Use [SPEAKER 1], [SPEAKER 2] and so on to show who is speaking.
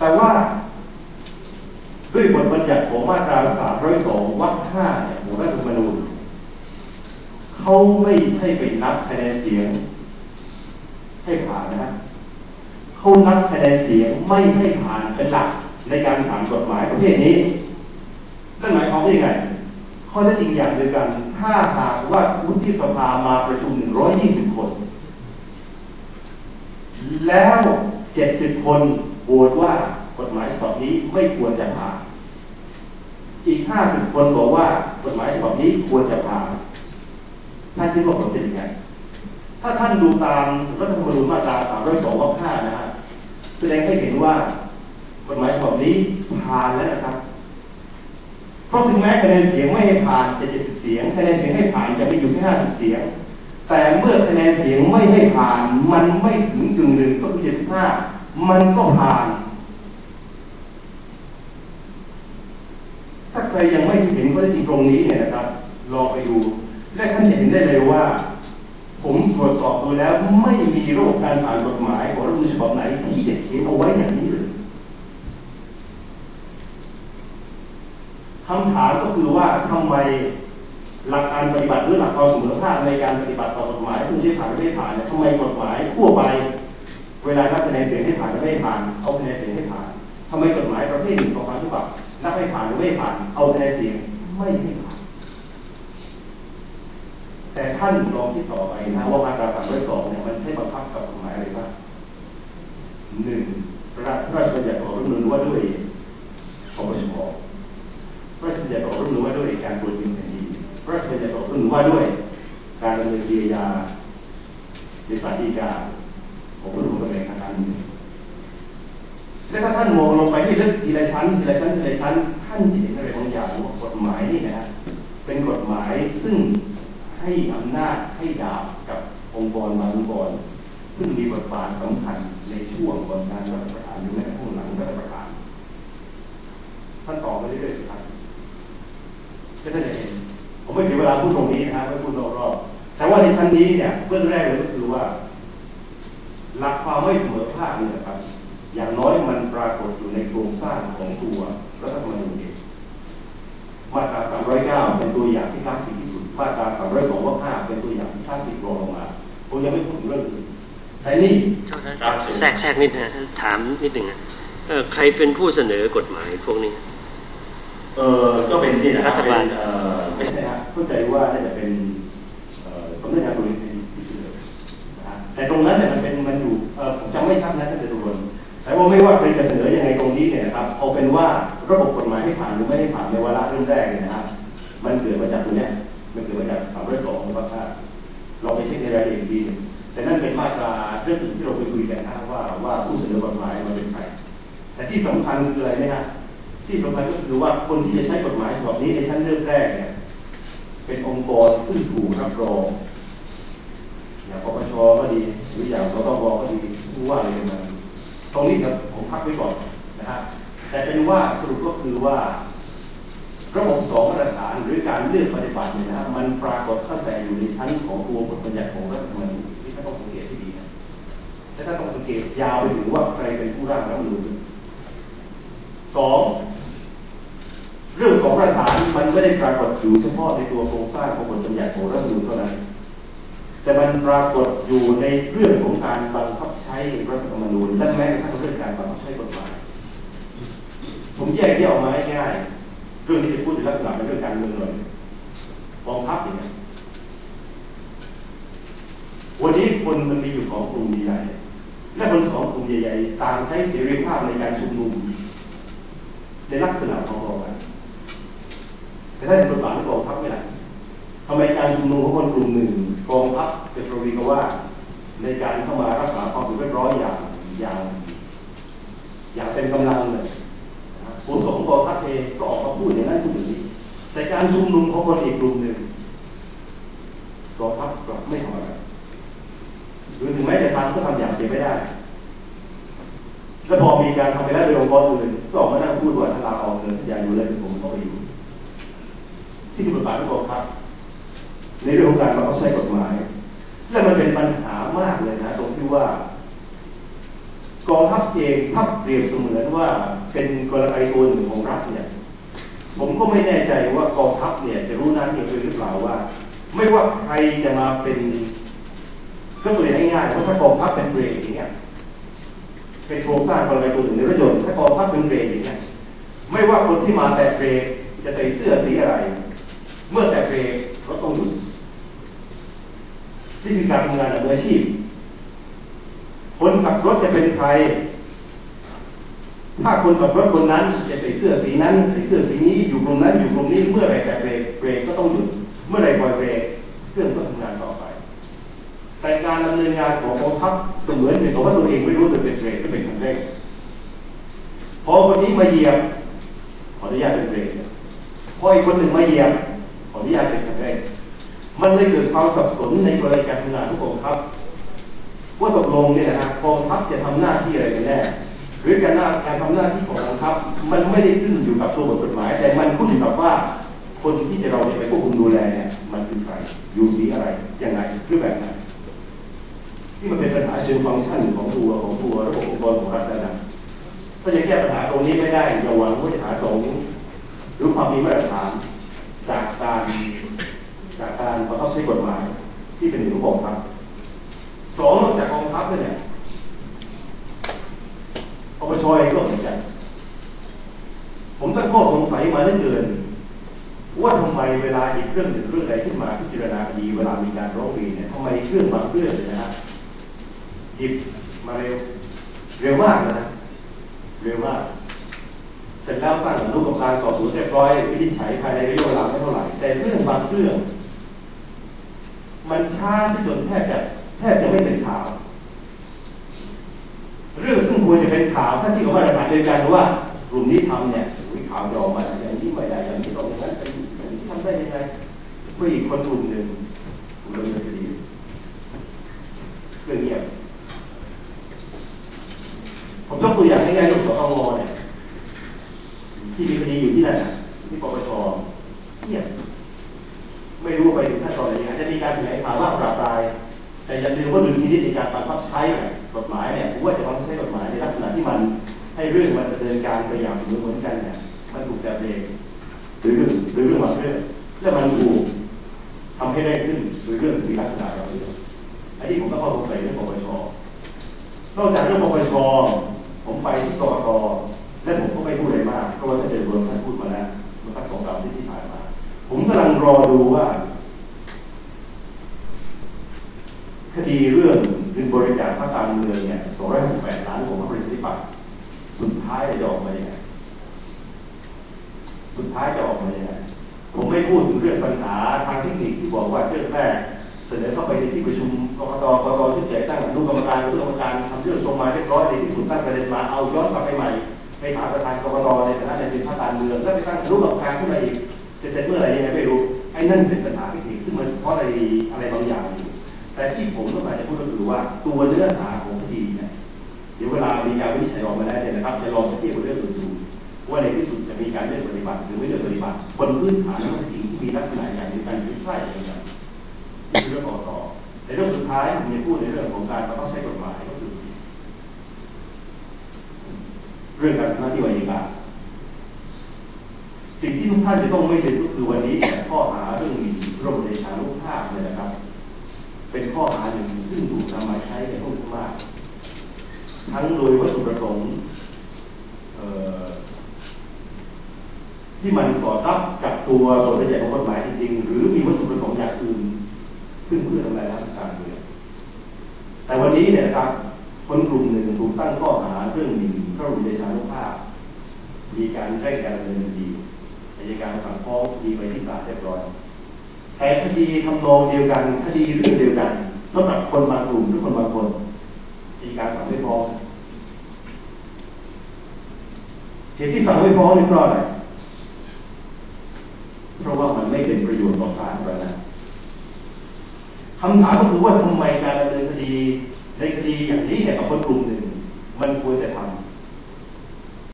[SPEAKER 1] แต่ว่าด้วยบทบัญญัติของมาตรา 302วรรค5เนี่ยของรัฐธรรมนูญเขาไม่ใช่ไปนับคะแนนเสียง ให้ผ่านนะเขานับคะแนนเสียงไม่ให้ผ่านเป็นหลักในการผ่านกฎหมายประเภทนี้นั่นหมายความว่ายังไง ข้อเท็จจริงอย่างเดียวกัน ถ้าหากว่าวุฒิสภามาประชุม 120 คน แล้ว 70 คน โหวตว่ากฎหมายฉบับนี้ไม่ควรจะผ่านอีก 50 คนบอกว่ากฎหมายฉบับนี้ควรจะผ่านท่านคิดว่าผลเป็นยังไงถ้าท่านดูตามรัฐธรรมนูญมาตรา 302วรรค5นะฮะแสดงให้เห็นว่ากฎหมายฉบับนี้ผ่านแล้วนะครับ เพราะถึงแม้คะแนนเสียงไม่ให้ผ่านจะ70เสียงคะแนนเสียงให้ผ่านจะไม่อยู่แค่50เสียง แต่เมื่อคะแนนเสียงไม่ให้ผ่านมันไม่ถึงกึ่งหนึ่งก็คือ75 มันก็ผ่าน ถ้าใครยังไม่เห็นข้อเท็จจริงตรงนี้เนี่ยนะครับลองไปดู และท่านจะเห็นได้เลยว่า ผมตรวจสอบดูแล้วไม่มีโระบบการผ่านกฎหมายของรัฐมนูญฉบับไหนที่จะเขียนเอาไว้อย่างนี้เลยคำถามก็คือว่าทำไมหลักการปฏิบัติหรือหลักความเสมอภาคในการปฏิบัติต่อกฎหมายที่ไม่ผ่านไม่ผ่านเนี่ยทำไมกฎหมายทั่วไป เวลานับคะแนนเสียงให้ผ่านหรือไม่ผ่าน เอาคะแนนเสียงให้ผ่านทำไมกฎหมายประเภทหนึ่งสองสามฉบับนับให้ผ่านหรือไม่ผ่าน เอาคะแนนเสียงไม่ให้ผ่าน แต่ท่านลองที่ต่อไปนะว่ามาตราสามร้อยสองเนี่ยมันให้บังคับกับกฎหมายอะไรบ้างหนึ่งพระราชบัญญัติของรัฐมนูญว่าด้วยปปชพระราชบัญญัติของรัฐมนูญว่าด้วยการตรวจยึดแผ่นดินพระราชบัญญัติของรัฐมนูญว่าด้วย การดำเนินเยียวยาในสถานดีกาข องผู้ถูกดำเนินทางการเมืองและถ้าท่านมองลงไปที่ลึกทีละชั้นทีละชั้นทีละชั้น ท่านจะเห็นอะไรบางอย่างว่ากฎหมายนี่นะฮะเป็นกฎหมายซึ่งให้อำนาจให้ดาบกับองค์กรบางองค์กรซึ่งมีบทบาทสำคัญในช่วงก่อนการรัฐประหารหรือแม้กระทั่งหลังรัฐประหารท่านตอบมาเรื่อยๆสิครับจะได้เห็นผมไม่เสียเวลาพูดตรงนี้นะครับไม่พูดรอบๆแต่ว่าในชั้นนี้เนี่ยเบื้องแรกเลยก็คือว่า หลักความไม่เสมอภาคเนี่ยครับ อย่างน้อยมันปรากฏอยู่ในโครงสร้างของตัวรัฐธรรมนูญเองมาตรา 309 เป็นตัวอย่างที่คลาสสิกที่สุด มาตรา 302วรรค5เป็นตัวอย่างที่คลาสสิกรองลงมาผมยังไม่พูดถึงเรื่องอื่นแต่นี่
[SPEAKER 2] แทรกแทรกนิดนะถามนิดหนึ่งนะเออใครเป็นผู้เสนอกฎหมายพวกนี้
[SPEAKER 1] เออก็เป็นนี่นะครับ
[SPEAKER 2] รัฐบาล
[SPEAKER 1] เป็นเอ่อไม่ใช่ครับเข้าใจว่าน่าจะเป็นเอ่อสำนักงานบริหารที่เสนอนะฮะแต่ตรงนั้นเนี่ยมันเป็นมันอยู่เอ่อ ผมจำไม่ชัดนะท่านจตุรนแต่ว่าไม่ว่าใครจะเสนอยังไงตรงนี้เนี่ยครับเอาเป็นว่าระบบกฎหมายที่ผ่านหรือไม่ได้ผ่านในวาระเรื่องแรกเนี่ยนะครับมันเกิดมาจากตรงเนี้ยมันเกิดมาจากสามร้อยสองนะครับถ้าเราไปเช็คในรายละเอียดดี แต่นั่นเป็นมาตราเรื่องอื่นที่เราไปคุยกันนะว่าว่าผู้เสนอกฎหมายมันเป็นใครแต่ที่สำคัญคืออะไรไหมฮะที่สำคัญก็คือว่าคนที่จะใช้กฎหมายฉบับนี้ในชั้นเรื่องแรกเนี่ยเป็นองค์กรซึ่งถูกรับรอง อย่างปปชก็ดี หรืออย่างสตงก็ดีผู้ว่าอะไรกันมาตรงนี้ครับผมพักไว้ก่อนนะฮะแต่เป็นว่าสรุปก็คือว่า ระบบสองมาตรฐานหรือการเลือกปฏิบัติเนี่ยนะมันปรากฏตั้งแต่อยู่ในชั้นของตัวบทบัญญัติของรัฐธรรมนูญที่ท่านต้องสังเกตที่ดีนะและท่านต้องสังเกตยาวไปถึงว่าใครเป็นผู้ร่างรัฐธรรมนูญสองเรื่องของมาตรฐานมันไม่ได้ปรากฏอยู่เฉพาะในตัวโครงสร้างของบทบัญญัติของรัฐธรรมนูญเท่านั้น แต่มันปรากฏอยู่ในเรื่องของการบังคับใช้รัฐธรรมนูญและแม้กระทั่งเรื่องการบังคับใช้กฎหมาย ผมแยกแยะออกมาง่ายเรื่องที่จะพูดในลักษณะเป็นเรื่องการเมืองเลยกองทัพอย่างนี้ยวันนี้คนมันมีอยู่สองกลุ่มใหญ่และคนสองกลุ่มใหญ่ๆต่างใช้เสรีภาพในการชุมนุม ในลักษณะของเรากันแต่ถ้าเป็นบทบาทของกองทัพไม่ได้ ทำไมการชุมนุมของคนกลุ่มหนึ่งกองทัพเป็นประวีกว่าในการเข้ามารักษาความสงบเรียบร้อยอย่างอย่าง อย่างเป็นกำลังเลยผลของกองทัพเองก็ออกมาพูดอย่างนั้นพูดอย่างนี้แต่การชุมนุมของคนอีกกลุ่มหนึ่งกองทัพกลับไม่ทำอะไรหรือถึงแม้จะทำก็ทำอย่างเสียไม่ได้ แล้วพอมีการทำไปแล้วโดยองค์กรอื่นก็ออกมานั่งพูดว่าถ้าลาออกเงินอย่าอยู่เลยผมก็ไปอยู่ที่มีบทบาทของกองทัพ ในเรื่องของการบังคับใช้กฎหมาย และมันเป็นปัญหามากเลยนะตรงที่ว่ากองทัพเองถ้าเปรียบเสมือนว่าเป็นกลไกตัวหนึ่งของรัฐเนี่ย ผมก็ไม่แน่ใจว่ากองทัพเนี่ยจะรู้หน้าที่ตัวเองหรือเปล่าว่า ไม่ว่าใครจะมาเป็นก็ตัวอย่างง่ายๆว่าถ้ากองทัพเป็นเบรกอย่างเงี้ยเป็นโครงสร้างกลไกตัวหนึ่งในรถยนต์ถ้ากองทัพเป็นเบรกอย่างเงี้ยไม่ว่าคนที่มาแตะเบรกจะใส่เสื้อสีอะไร เมื่อแตะเบรกรถต้องหยุด นี่คือการทำงานแบบมืออาชีพ คนขับรถจะเป็นใคร ถ้าคนขับรถคนนั้นจะใส่เสื้อสีนั้นใส่เสื้อสีนี้อยู่ตรงนั้นอยู่ตรงนี้เมื่อไรแต่เบรกเบรกก็ต้องหยุดเมื่อไรปล่อยเบรกเครื่องก็ทำงานต่อไป แต่การดำเนินงานของกองทัพเสมือนเป็นของว่าตัวเองไม่รู้จะเป็นเบรกหรือเป็นคันเร่งพอคนนี้มาเหยียบขออนุญาตเป็นเบรกพออีกคนหนึ่งมาเหยียบขออนุญาตเป็นคันเร่ง มันเลยเกิดความสับสนในกลไกการทำงานของกองทัพว่าตกลงเนี่ยนะกองทัพจะทำหน้าที่อะไรกันแน่หรือการหน้าการทำหน้าที่ของกองทัพมันไม่ได้ขึ้นอยู่กับตัวบทกฎหมาย แต่มันขึ้นอยู่กับว่าคนที่จะเราจะไปควบคุมดูแลเนี่ยมันคือใครอยู่สีอะไรยังไงรูปแบบไหนที่มันเป็นปัญหาเชิงฟังก์ชันของตัวของตัวระบบองค์กรของรัฐนะถ้าจะแก้ปัญหาตรงนี้ไม่ได้อย่าหวังว่าจะหาสงหรือความมีมาตรฐานจากการ บังคับใช้กฎหมายที่เป็นหนึ่ของกองทัพสองนอกจากกองทัพเนี่ยปปชเองก็เหมือนกันผมตั้งข้อสงสัยมาเรื่อยๆว่าทำไมเวลาหยิบเรื่องหนึ่งเรื่องใดขึ้นมาพิจารณาคดีเวลามีการร้องเรียนเนี่ยทำไมเรื่องบางเรื่องเนี่ยนะฮะหยิบมาเร็วเร็วมากนะเร็วมาก เสร็จแล้วตั้งอนุกรรมการสอบสวนเรียบร้อยวินิจฉัยภายในระยะเวลาไม่เท่าไหร่แต่เรื่องบางเรื่อง มันช้าที่จนแทบจะแทบจะไม่เป็นข่าว เรื่องซึ่งควรจะเป็นข่าวถ้าที่เขามาตรฐานเดียวกันว่ากลุ่มนี้ทำเนี่ยอุ๊ยข่าวจะออกมาอย่างนี้ไม่ได้อย่างนี้ต้องอย่างนั้นเป็นอย่างนี้ทำได้ยังไงผู้หญิงคนกลุ่มหนึ่งถูกดำเนินคดีเรื่องเงียบผมยกตัวอย่างง่ายๆเรื่องงเนี่ย ที่มีคดีอยู่ที่นั่นน่ะที่ปปชเงียบไม่รู้ว่าไปถึงขั้น มีการแถลงข่าวว่าปราบปรายแต่อย่าลืมว่าดุลพินิจในการบังคับใช้กฎหมายเนี่ยผมว่าจะบังคับใช้กฎหมายในลักษณะที่มันให้เรื่องมันดำเนินการไปอย่างสมอเหมือนกันเนี่ยมันถูกแบบเองหรือเรื่องหรือเรื่องบางเรื่องและมันถูกทำให้ได้ขึ้นหรือเรื่องมีลักษณะแบบนี้อันนี้ผมก็เข้าสงสัยเรื่องปปชนอกจากเรื่องปปชผมไปที่กรกตและผมก็ไม่พูดอะไรมากเพราะว่าท่านเดชบุญท่านพูดมาแล้วเมื่อสักสองสามที่ที่ผ่านมา ผมกำลังรอดูว่า ค ดีเรื่องเงินบริจาคพรรคการเมืองเนี่ย258ล้านของพรรคประชาธิปัตย์สุดท้ายจะออกมาอยังไงสุดท้ายจะออกมาอยังไงผมไม่พูดถึงเรื่องปัญหาทางเทคนิคที่บอกว่าเรื่องแรกเสนอเข้าไปในที่ประชุมกรกตกรกตที่แต่ตั้งอนุกรรมการอนุกรรมการทำเรื่องส่งมาเรียบร้อยในที่สุดตั้งประเด็นมาเอาย้อนกลับไปใหม่ไปหาประธานกรกตในฐานะในเป็นพรรคการเมืองแล้วไปตั้งอนุกรรมการขึ้นมาอีกจะเสร็จเมื่อไหร่ยังไงไม่รู้ไอ้นั่นเป็นปัญหาเทคนิคซึ่งมันเฉพาะในอะไรบางอย่าง แต่ที่ผมต้องการจะพูดก็คือว่าตัวเนื้อหาของคดีเนี่ยเดี๋ยวเวลามีการวินิจฉัยออกมาแล้วเนี่ยนะครับ จะลองไปเทียบกับเรื่องอื่นๆว่าในที่สุดจะมีการเลือกปฏิบัติหรือไม่เลือกปฏิบัติบนพื้นฐานขอเท็จจริงที่มีลักษณะอย่างเดียวกันหรือใกล้เคียงกันนี่เรื่องกรกตในเรื่องสุดท้ายผมจะพูดในเรื่องของการบังคับใช้กฎหมายก็คือ เรื่องการทำหน้าที่วายิการสิ่งที่ทุกท่านจะต้องไม่ลืมก็คือวันนี้เนี่ข้อหาเรื่องหมิ่นพระบรมเดชานุภาพเนี่ยนะครับ เป็นข้อหาหนึ่งซึ่งถูกนำมาใช้ในทุกมาก ทั้งโดยวัตถุประสงค์ที่มันสอดรับกับตัวบทบัญญัติของกฎหมายจริงๆ หรือมีวัตถุประสงค์อย่างอื่น ซึ่งเพื่อทำลายร่างกายเมืองแต่วันนี้เนี่ยนะครับคนกลุ่มหนึ่งถูกตั้งข้อหาเรื่องหมิ่นพระบรมเดชานุภาพ มีการเร่งการดำเนินคดีอายการสั่งฟ้องคดีไปที่ศาลเรียบร้อยแต่คดีทำนองเดียวกันคดีเรื่องเดียวกันสำหรับคนบางกลุ่มหรือคนบางคน มีการสั่งไม่ฟ้องเหตุที่สั่งไม่ฟ้องนี่เพราะอะไร เพราะว่ามันไม่เป็นประโยชน์ต่อสาธารนะคำถามก็คือว่าทำไมการดำเนินคดีในคดีอย่างนี้เนี่ยกับคนกลุ่มหนึ่ง มันควรจะทำ